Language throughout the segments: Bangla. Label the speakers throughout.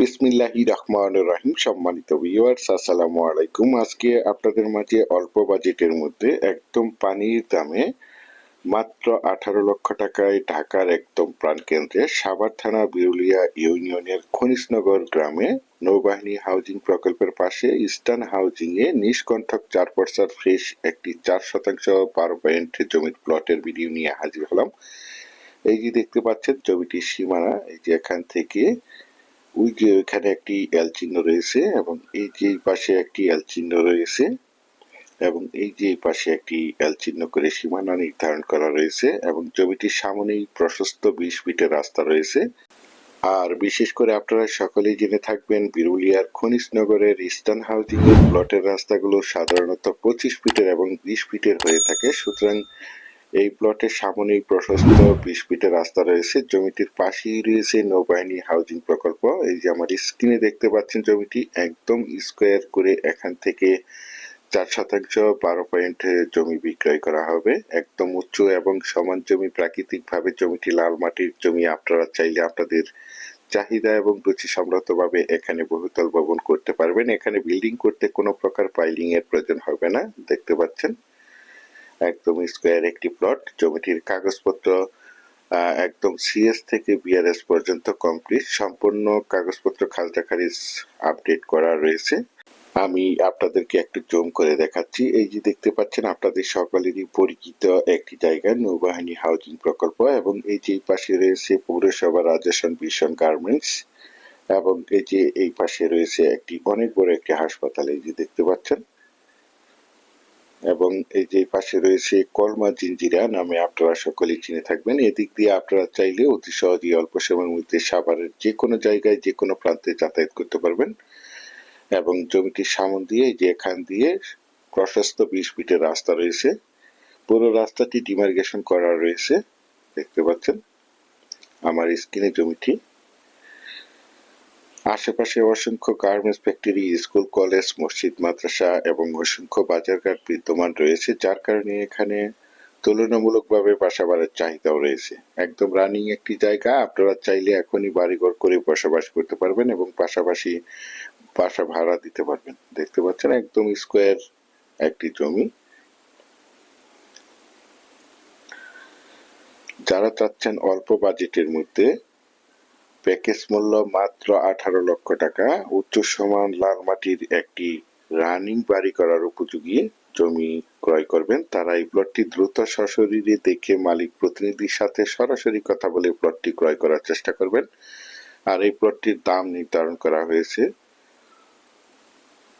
Speaker 1: বিসমিল্লাহি রহমান রহিম সম্মানিত ভিউয়ার্স আসসালামু আলাইকুম। আজকে আপনাদের মাঝে অল্প বাজেটের মধ্যে একদম পানির দামে মাত্র আঠারো লক্ষ টাকায় ঢাকার একদম প্রাণকেন্দ্রে সাভার থানা বিরুলিয়া ইউনিয়নের খনিজনগর গ্রামে নৌবাহিনী হাউজিং প্রকল্পের পাশে ইস্টার্ন হাউজিং এ নিষ্কণ্ঠক চার পর্সার ফ্রেশ একটি চার শতাংশ পয়েন্ট জমির প্লটের ভিডিও নিয়ে হাজির হলাম। এই যে দেখতে পাচ্ছেন, জমিটির সীমানা, এই যে এখান থেকে ওই যে ওইখানে একটি এল চিহ্ন রয়েছে এবং এই যে পাশে একটি এল চিহ্ন রয়েছে এবং এই যে পাশে একটি এল চিহ্ন করে সীমানা নির্ধারণ করা রয়েছে এবং জমিটির সামনেই প্রশস্ত বিশ ফিটের রাস্তা রয়েছে। আর বিশেষ করে আপনারা সকলেই জেনে থাকবেন, বিরুলিয়ার খনিজনগরের ইস্টার্ন হাউজিং প্লটের রাস্তাগুলো সাধারণত পঁচিশ ফিটের এবং বিশ ফিটের হয়ে থাকে। সুতরাং এই প্লটের সামনেই প্রশস্ত বিশ ফিটের রাস্তা রয়েছে। জমিটির পাশেই রয়েছে নৌবাহিনী হাউজিং প্রকল্প। এই যে আমার স্ক্রিনে দেখতে পাচ্ছেন জমিটি একদম স্কোয়ার করে এখান থেকে চার শতাংশ বারো পয়েন্ট জমি বিক্রয় করা হবে। একদম উঁচু এবং সমান জমি প্রাকৃতিকভাবে জমিটি লাল মাটির জমি। আপনারা চাইলে আপনাদের চাহিদা এবং রুচি সম্মতভাবে এখানে বহুতল ভবন করতে পারবেন। এখানে বিল্ডিং করতে কোনো প্রকার পাইলিং এর প্রয়োজন হবে না। দেখতে পাচ্ছেন? একদম স্কোয়ার একটি প্লট জমিটির কাগজপত্র একদম সিএস থেকে বিআরএস পর্যন্ত কমপ্লিট সম্পূর্ণ কাগজপত্র খালটা খারিজ আপডেট করা রয়েছে। আমি আপনাদেরকে একটু জুম করে দেখাচ্ছি। এই যে দেখতে পাচ্ছেন, আপনাদের সকলেরই পরিচিত একটি জায়গা, নৌবাহিনী হাউজিং প্রকল্প এবং এই যে পাশে রয়েছে পৌরসভা রাজস্থান ভীষণ গার্মেন্টস এবং এই যে এই পাশে রয়েছে একটি অনেক বড় একটি হাসপাতাল, এই যে দেখতে পাচ্ছেন। এবং এই যে পাশে রয়েছে কলমা জিঞ্জিরা নামে আপনারা সকলেই চিনে থাকবেন। এদিক দিয়ে আপনারা চাইলে অতি সহজেই অল্প সময়ের মধ্যে সাভারের যে কোনো জায়গায় যে কোনো প্রান্তে যাতায়াত করতে পারবেন এবং জমিটির সামন দিয়ে, এই যে এখান দিয়ে প্রশস্ত বিশ ফিটের রাস্তা রয়েছে। পুরো রাস্তাটি ডিমার্গেশন করা রয়েছে, দেখতে পাচ্ছেন। আমার স্ক্রিনে জমিটি। আশেপাশে অসংখ্য গার্মেন্টস ফ্যাক্টরি, স্কুল, কলেজ, মসজিদ, মাদ্রাসা এবং অসংখ্য বাজারঘাট বিদ্যমান রয়েছে, যার কারণে এখানে তুলনামূলকভাবে বাসা বাড়ার চাহিদাও রয়েছে। একদম রানিং একটি জায়গা, আপনারা চাইলে এখনই বাড়িঘর করে বসবাস করতে পারবেন এবং পাশাপাশি বাসা ভাড়া দিতে পারবেন। দেখতে পাচ্ছেন, একদম স্কোয়ার একটি জমি। যারা চাচ্ছেন অল্প বাজেটের মধ্যে প্যাকেজ মূল্য মাত্র আঠারো লক্ষ টাকা, উচ্চ সমান লাল মাটির একটি রানিং বাড়ি করার উপযোগী জমি ক্রয় করবেন তারা। এই প্লটটি দ্রুত সশরীরে দেখে মালিক প্রতিনিধির সাথে সরাসরি কথা বলে প্লটটি ক্রয় করার চেষ্টা করবেন। আর এই প্লটটির দাম নির্ধারণ করা হয়েছে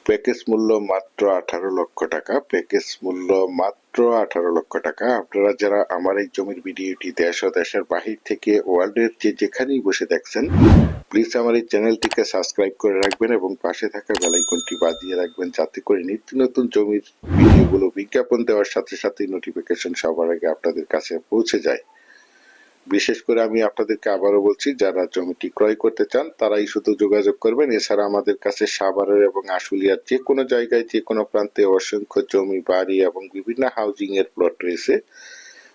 Speaker 1: প্যাকেজ মূল্য মাত্র আঠারো লক্ষ টাকা, প্যাকেজ মূল্য মাত্র আঠারো লক্ষ টাকা। আপনারা যারা আমার এই জমির ভিডিওটি দেশ ও দেশের বাহির থেকে ওয়ার্ল্ডের যে যেখানেই বসে দেখছেন প্লিজ আমার এই চ্যানেলটিকে সাবস্ক্রাইব করে রাখবেন এবং পাশে থাকা বেলাইকনটি বাজিয়ে রাখবেন যাতে করে নিত্য নতুন জমির ভিডিওগুলো বিজ্ঞাপন দেওয়ার সাথে সাথে নোটিফিকেশন সবার আগে আপনাদের কাছে পৌঁছে যায়। বিশেষ করে আমি আপনাদেরকে আবারও বলছি, যারা জমিটি ক্রয় করতে চান, তারাই শুধু যোগাযোগ করবেন। এছাড়া আমাদের কাছে সাভারের এবং আশুলিয়ার যে কোনো জায়গায়, যে কোনো প্রান্তে অসংখ্য জমি, বাড়ি এবং বিভিন্ন হাউজিং এর প্লট রয়েছে।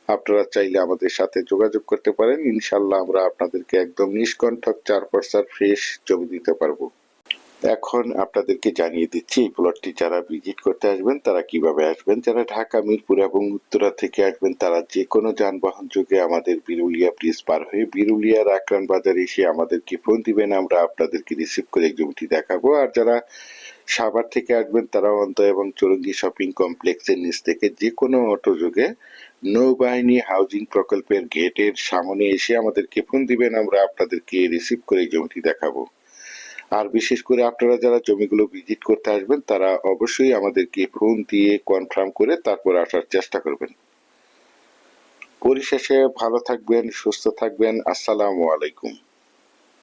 Speaker 1: আপনারা চাইলে আমাদের সাথে যোগাযোগ করতে পারেন। ইনশাল্লাহ আমরা আপনাদেরকে একদম নিষ্কণ্ঠক চার পার্সার ফ্রেশ জমি দিতে পারব। এখন আপনাদেরকে জানিয়ে দিচ্ছি, এই প্লটটি যারা ভিজিট করতে আসবেন, তারা কীভাবে আসবেন? যারা ঢাকা, মিরপুর এবং উত্তরা থেকে আসবেন, তারা যে কোনো যানবাহন যোগে আমাদের বিরুলিয়া ব্রিজ পার হয়ে বিরুলিয়ার আকরান বাজারে এসে আমাদেরকে ফোন দিবেন, আমরা আপনাদেরকে রিসিভ করে জমিটি দেখাবো। আর যারা সাভার থেকে আসবেন, তারা অন্ত এবং চরঙ্গি শপিং কমপ্লেক্সের নিচ থেকে যে কোনো অটো যোগে নৌবাহিনী হাউজিং প্রকল্পের গেটের সামনে এসে আমাদেরকে ফোন দিবেন, আমরা আপনাদেরকে রিসিভ করে জমিটি দেখাবো। আর বিশেষ করে আপনারা যারা জমিগুলো ভিজিট করতে আসবেন, তারা অবশ্যই আমাদেরকে ফোন দিয়ে কনফার্ম করে তারপর আসার চেষ্টা করবেন। পরিশেষে ভালো থাকবেন, সুস্থ থাকবেন। আসসালামু আলাইকুম।